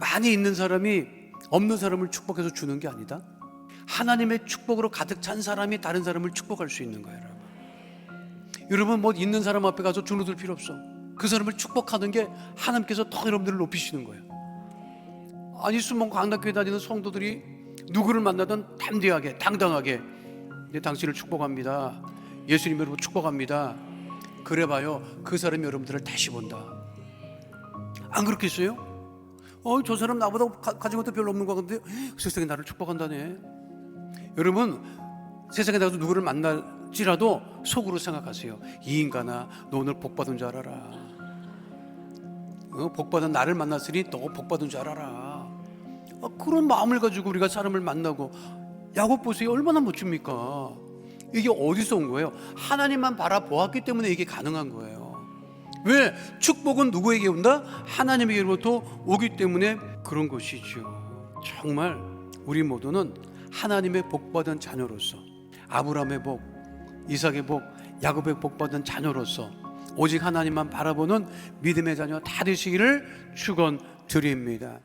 많이 있는 사람이 없는 사람을 축복해서 주는 게 아니다. 하나님의 축복으로 가득 찬 사람이 다른 사람을 축복할 수 있는 거예요, 여러분. 여러분 뭐 있는 사람 앞에 가서 주눅들 필요 없어. 그 사람을 축복하는 게 하나님께서 더 여러분들을 높이시는 거예요. 아니 수목 강락교회 다니는 성도들이 누구를 만나든 담대하게 당당하게 네, 당신을 축복합니다. 예수님 여러분 축복합니다. 그래봐요 그 사람이 여러분들을 다시 본다. 안 그렇겠어요? 어, 저 사람 나보다 가, 가진 것도 별로 없는 것 같은데 세상에 나를 축복한다네. 여러분 세상에 나가서 누구를 만날지라도 속으로 생각하세요. 이 인간아, 너 오늘 복 받은 줄 알아라. 어, 복 받은 나를 만났으니 너 복 받은 줄 알아라. 어, 그런 마음을 가지고 우리가 사람을 만나고 야곱 보세요 얼마나 멋집니까? 이게 어디서 온 거예요? 하나님만 바라보았기 때문에 이게 가능한 거예요. 왜? 축복은 누구에게 온다? 하나님에게로부터 오기 때문에 그런 것이죠. 정말 우리 모두는 하나님의 복받은 자녀로서 아브라함의 복, 이삭의 복, 야곱의 복받은 자녀로서 오직 하나님만 바라보는 믿음의 자녀 다 되시기를 축원드립니다.